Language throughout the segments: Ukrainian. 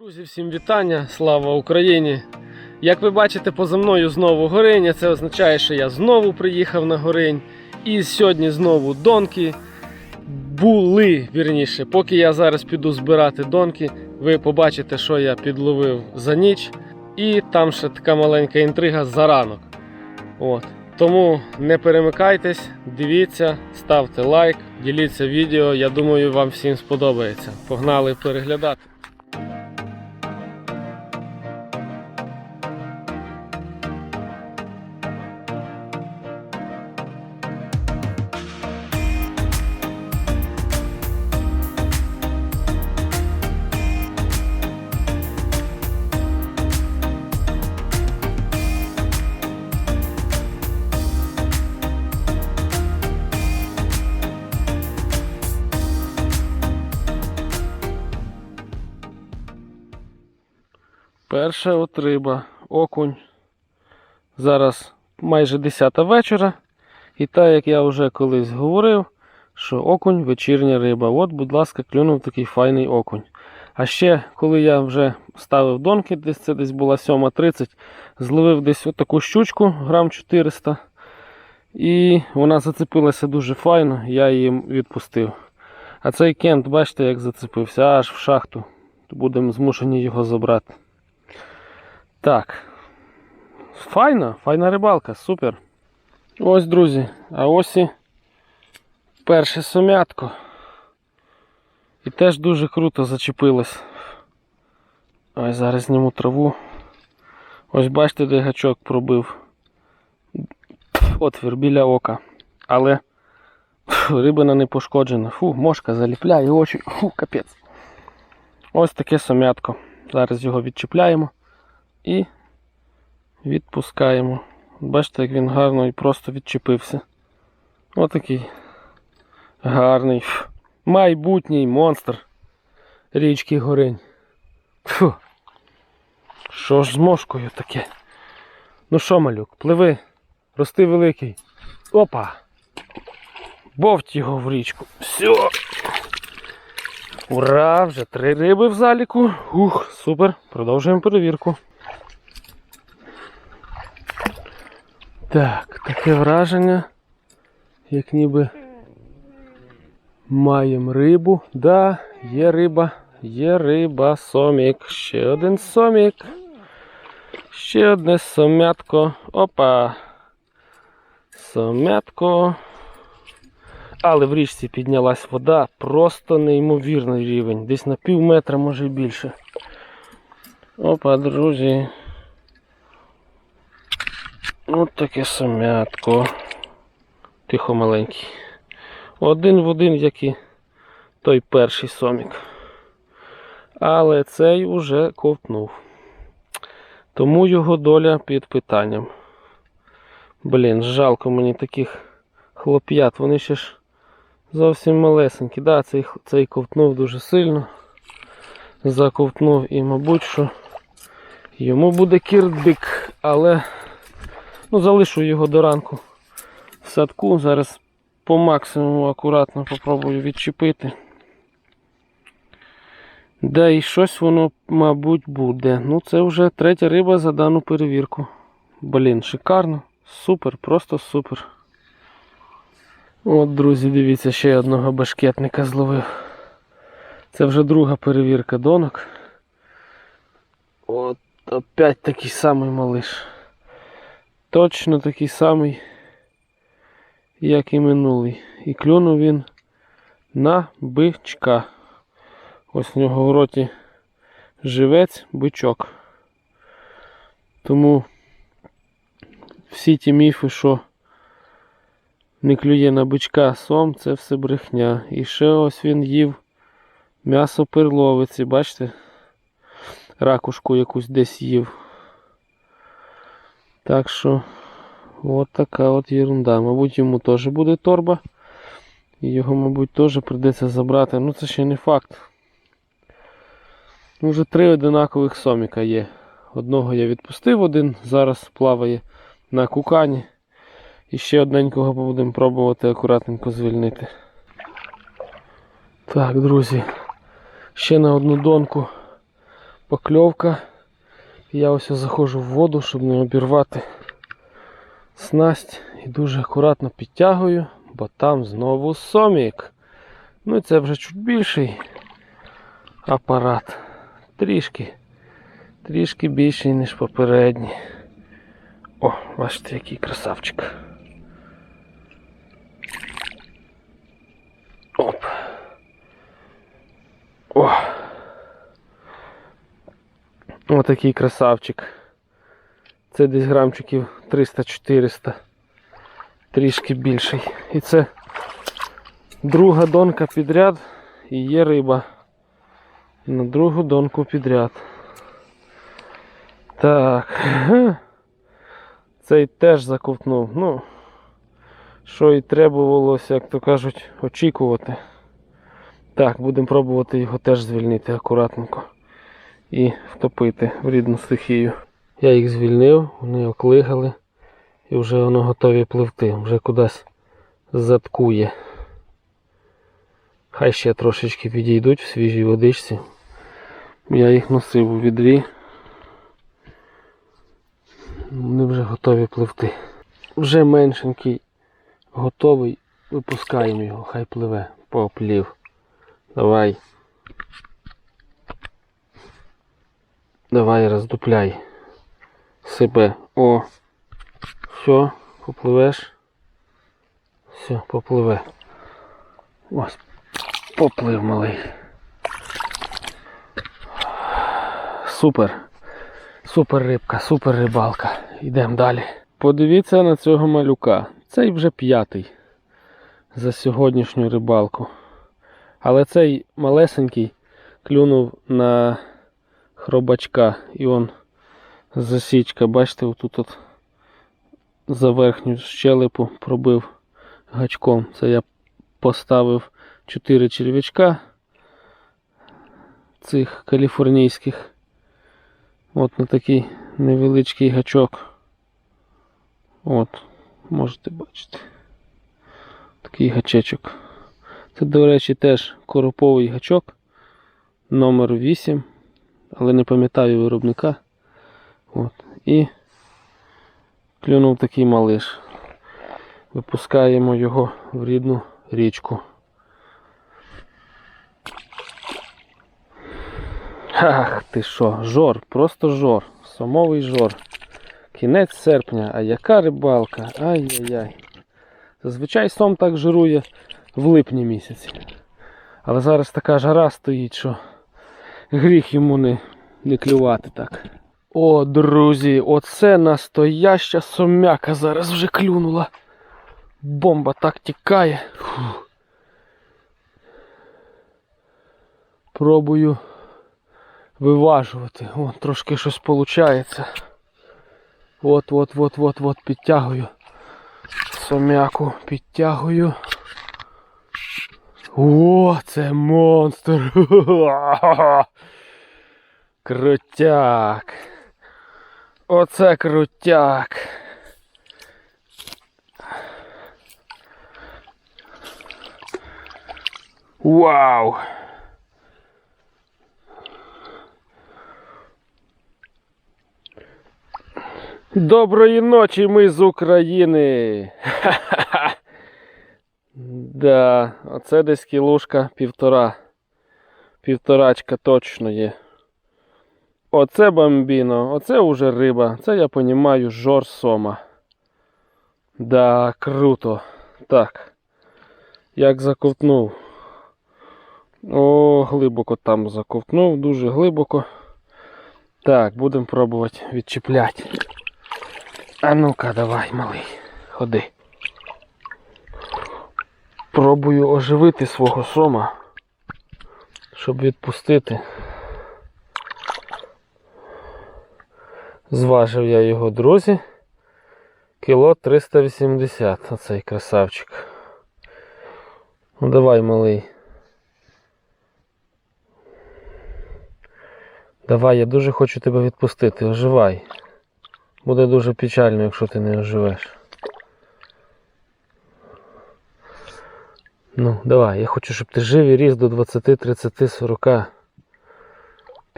Друзі, всім вітання! Слава Україні! Як ви бачите, поза мною знову Гориня. Це означає, що я знову приїхав на Горинь. І сьогодні знову донки були. Вірніше, поки я зараз піду збирати донки, ви побачите, що я підловив за ніч. І там ще така маленька інтрига за ранок. От. Тому не перемикайтесь, дивіться, ставте лайк, діліться відео. Я думаю, вам всім сподобається. Погнали переглядати. Перша от риба, окунь. Зараз майже 10 вечора. І так, як я вже колись говорив, що окунь вечірня риба. От, будь ласка, клюнув такий файний окунь. А ще, коли я вже ставив донки, десь це десь була 7.30, зловив десь отаку щучку, грам 400. І вона зацепилася дуже файно, я її відпустив. А цей кент, бачите, як зацепився, аж в шахту. Будемо змушені його забрати. Так. Файна, файна рибалка, супер. Ось, друзі, а ось і перше сомятко. І теж дуже круто зачепилось. Ось зараз зніму траву. Ось бачите, де гачок пробив. Отвір біля ока. Але рибина не пошкоджена. Фу, мошка заліпляє очі. Фу, капець. Ось таке сомятко. Зараз його відчіпляємо і відпускаємо. Бачите, як він гарно і просто відчепився. Отакий гарний майбутній монстр річки Горинь. Фу. Що ж з мошкою таке? Ну що, малюк, пливи, рости великий. Опа! Бовть його в річку. Все. Ура! Вже три риби в заліку. Ух, супер. Продовжуємо перевірку. Так, таке враження, як ніби маємо рибу. Да, є риба, є риба, сомік. Ще один сомік. Ще одне сомятко. Опа. Сомятко. Але в річці піднялась вода. Просто неймовірний рівень. Десь на пів метра, може і більше. Опа, друзі. От таке самятко. Тихо маленький. Один в один, як і той перший сомік. Але цей уже ковтнув. Тому його доля під питанням. Блін, жалко мені таких хлоп'ят. Вони ще ж зовсім малесенькі. Да, цей, цей ковтнув дуже сильно. Заковтнув і, мабуть, що йому буде кірдик, але Ну, залишу його до ранку в садку. Зараз по максимуму акуратно попробую відчепити. Да і щось воно, мабуть, буде. Ну, це вже третя риба за дану перевірку. Блін, шикарно. Супер, просто супер. От, друзі, дивіться, ще одного башкетника зловив. Це вже друга перевірка донок. От опять такий самий малиш. Точно такий самий, як і минулий. І клюнув він на бичка. Ось в нього в роті живець бичок. Тому всі ті міфи, що не клює на бичка сом, це все брехня. І ще ось він їв м'ясо перловиці, бачите? Ракушку якусь десь їв. Так що от така от ерунда. Мабуть, йому теж буде торба. І його, мабуть, теж прийдеться забрати. Ну це ще не факт. Ну, Вже три одинакових соміка є. Одного я відпустив, один зараз плаває на кукані. І ще одненького будемо пробувати акуратненько звільнити. Так, друзі. Ще на одну донку покльовка. Я ось заходжу в воду, щоб не обірвати снасть. І дуже акуратно підтягую, бо там знову сомік. Ну і це вже чуть більший апарат. Трішки. Трішки більший, ніж попередній. О, бачите, який красавчик. Оп. О. Отакий красавчик. Це десь грамчиків 300-400. Трішки більший. І це друга донка підряд і є риба. На другу донку підряд. Так. Цей теж заковтнув. Ну, що і требувалося, як то кажуть, очікувати. Так, будемо пробувати його теж звільнити акуратненько і втопити в рідну стихію. Я їх звільнив, вони оклигали і вже воно готові пливти, вже кудись заткує. Хай ще трошечки відійдуть в свіжій водичці. Я їх носив у відрі. Вони вже готові пливти. Вже меншенький готовий. Випускаємо його, хай пливе, поплів. Давай. Давай роздупляй себе. О. Все, попливеш. Все, попливе. Ось, поплив малий. Супер. Супер рибка, супер рибалка. Йдемо далі. Подивіться на цього малюка. Цей вже п'ятий за сьогоднішню рибалку. Але цей малесенький клюнув на хробачка. І он засічка, бачите, отут от за верхню щелепу пробив гачком. Це я поставив 4 черв'ячка цих каліфорнійських. От на такий невеличкий гачок. От, можете бачити. Такий гачечок. Це, до речі, теж короповий гачок номер 8, але не пам'ятаю виробника. От. І клюнув такий малиш. Випускаємо його в рідну річку. Ах ти що, жор, просто жор, сомовий жор. Кінець серпня, а яка рибалка? Ай-яй-яй. Зазвичай сом так жирує в липні місяці. Але зараз така жара стоїть, що гріх йому не, не клювати так. О, друзі, оце настояща сомяка зараз вже клюнула. Бомба так тікає. Фух. Пробую виважувати. О, трошки щось виходить. От, от, от, от, от, підтягую. Сомяку підтягую. О, це монстр. Крутяк. Оце крутяк. Вау! Доброї ночі, ми з України. Ха-ха-ха. Да, оце десь кілушка півтора. Півторачка точно є. Оце бомбіно, оце уже риба. Це я понімаю жор сома. Да, круто. Так. Як заковтнув. О, глибоко там заковтнув, дуже глибоко. Так, будемо пробувати відчіпляти. А ну-ка, давай, малий, ходи. Пробую оживити свого сома, щоб відпустити. Зважив я його, друзі. Кіло 380, оцей красавчик. Ну давай, малий. Давай, я дуже хочу тебе відпустити, оживай. Буде дуже печально, якщо ти не оживеш. Ну, давай, я хочу, щоб ти жив і ріс до 20, 30, 40,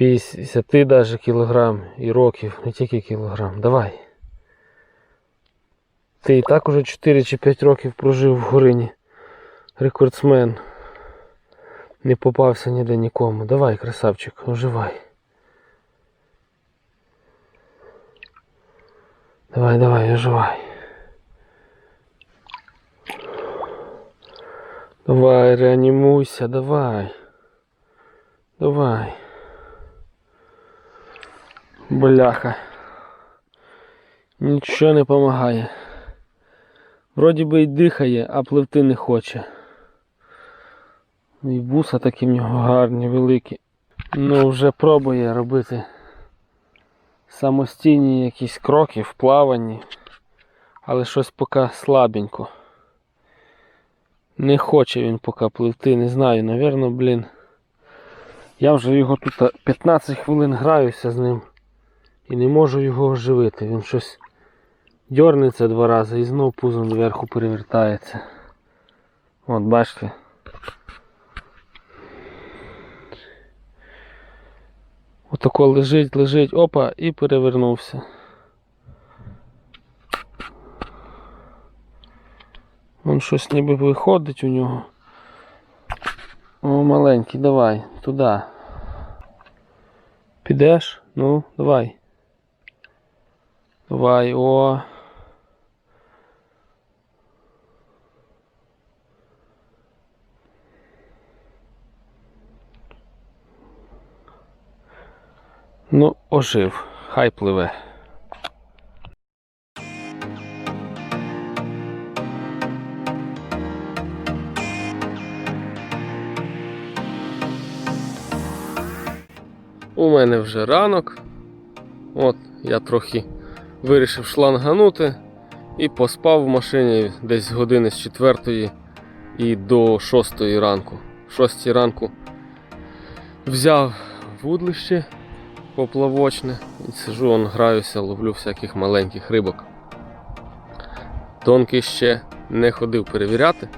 50 даже кілограм і років, не тільки кілограм. Давай. Ти і так уже 4 чи 5 років прожив в Горині. Рекордсмен. Не попався ніде нікому. Давай, красавчик, оживай. Давай, давай, оживай. Давай, реанімуйся, давай. Давай. Бляха. Нічого не допомагає. Вроді би й дихає, а пливти не хоче. І буса такі в нього гарні, великі. Ну вже пробує робити самостійні якісь кроки в плаванні, але щось поки слабенько. Не хоче він поки пливти, не знаю, навірно, блін. Я вже його тут 15 хвилин граюся з ним і не можу його оживити. Він щось дьорнеться два рази і знов пузом зверху перевертається. От, бачите. Отако лежить, лежить, опа, і перевернувся. Вон щось ніби виходить у нього. О, маленький, давай, туди. Підеш? Ну, давай. Давай, о. Ну, ожив. Хай пливе. У мене вже ранок. От, я трохи вирішив шланганути і поспав в машині десь години з 4 і до 6 ранку. В 6 ранку взяв вудлище поплавочне і сижу, он граюся, ловлю всяких маленьких рибок. Тонки ще не ходив перевіряти,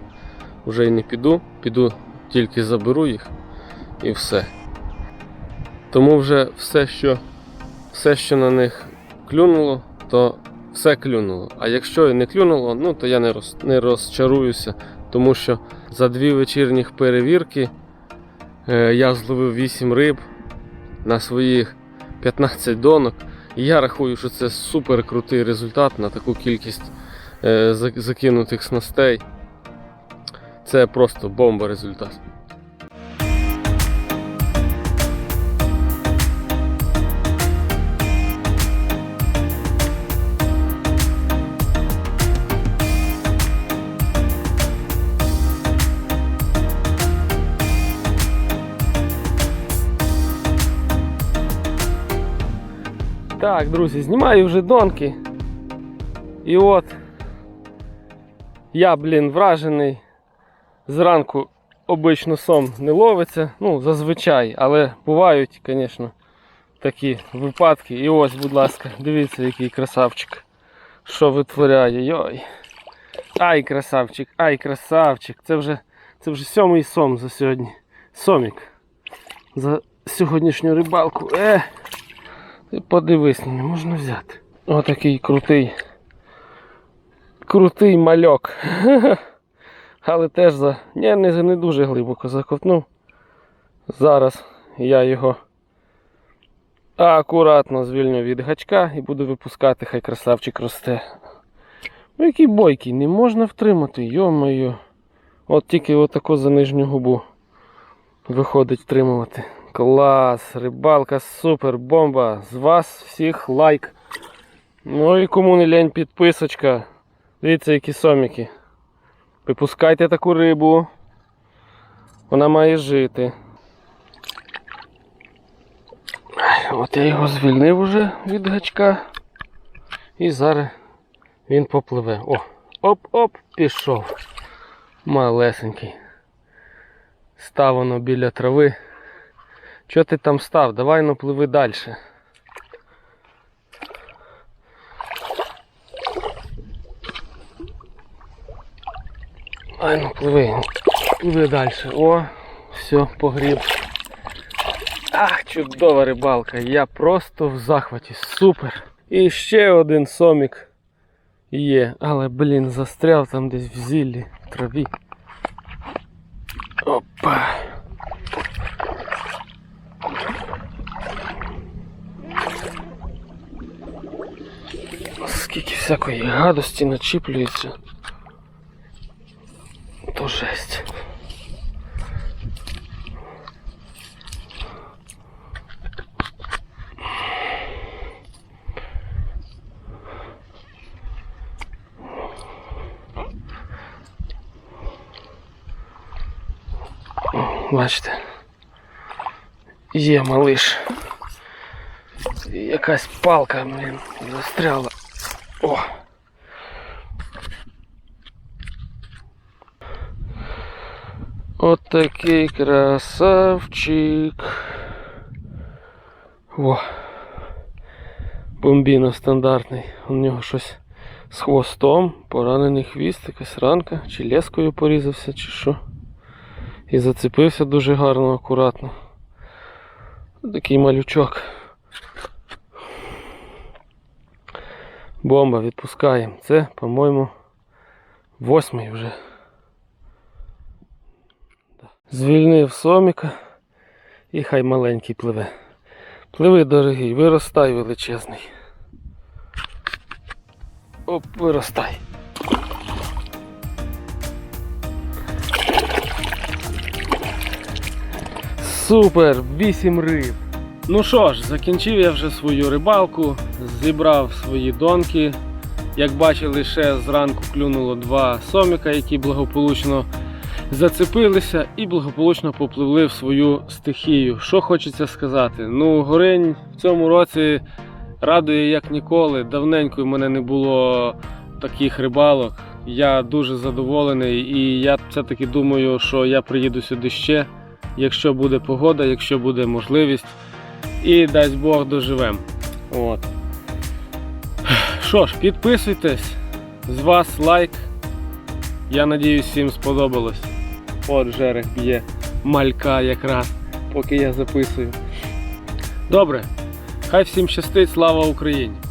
вже й не піду, піду тільки заберу їх і все. Тому вже все, що, все, що на них клюнуло, то все клюнуло. А якщо не клюнуло, ну то я не, роз, не розчаруюся, тому що за дві вечірніх перевірки е, я зловив 8 риб на своїх 15 донок. І я рахую, що це супер крутий результат на таку кількість е, закинутих снастей. Це просто бомба результат. Так, друзі, знімаю вже донки. І от я, блін, вражений. Зранку обично сом не ловиться, ну, зазвичай, але бувають, звісно, такі випадки. І ось, будь ласка, дивіться, який красавчик. Що витворяє. Йой. Ай, красавчик, ай, красавчик. Це вже, це вже сьомий сом за сьогодні. Сомік. За сьогоднішню рибалку. Е. Ти подивись, не можна взяти. Отакий крутий. Крутий мальок. Але теж за. Ні, не, не дуже глибоко заковтнув. Зараз я його акуратно звільню від гачка і буду випускати, хай красавчик росте. Ну який бойкий, не можна втримати, йо-моє. От тільки отако за нижню губу виходить втримувати. Клас, рибалка, супер, бомба. З вас всіх лайк. Ну і кому не лень підписочка. Дивіться, які соміки. Випускайте таку рибу. Вона має жити. От я його звільнив уже від гачка. І зараз він попливе. О! Оп-оп, пішов. Малесенький. Став воно біля трави. Чого ти там став? Давай ну пливи далі. Ай ну пливи, пливи далі. О, все, погріб. Ах, чудова рибалка. Я просто в захваті. Супер. І ще один сомік є. Але, блін, застряв там десь в зіллі, в траві. Опа. Скільки всякої гадості начіплюється. То жесть. Бачите. Є малиш. Якась палка, блін, застряла. О! От такий красавчик. О! Бомбіно стандартний. У нього щось з хвостом, поранений хвіст, якась ранка, чи лескою порізався, чи що. І зацепився дуже гарно, акуратно. Такий малючок. Бомба, відпускаємо. Це, по-моєму, восьмий вже. Звільнив соміка і хай маленький пливе. Пливи, дорогий, виростай величезний. Оп, виростай. Супер! 8 риб. Ну що ж, закінчив я вже свою рибалку, зібрав свої донки. Як бачили, ще зранку клюнуло два соміка, які благополучно зацепилися і благополучно попливли в свою стихію. Що хочеться сказати? Ну, горинь в цьому році радує як ніколи. Давненько в мене не було таких рибалок. Я дуже задоволений і я все-таки думаю, що я приїду сюди ще, якщо буде погода, якщо буде можливість. І дасть Бог доживем. От. Що ж, підписуйтесь, з вас лайк. Я надіюсь, всім сподобалось. От жерех б'є малька якраз, поки я записую. Добре, хай всім щастить, слава Україні!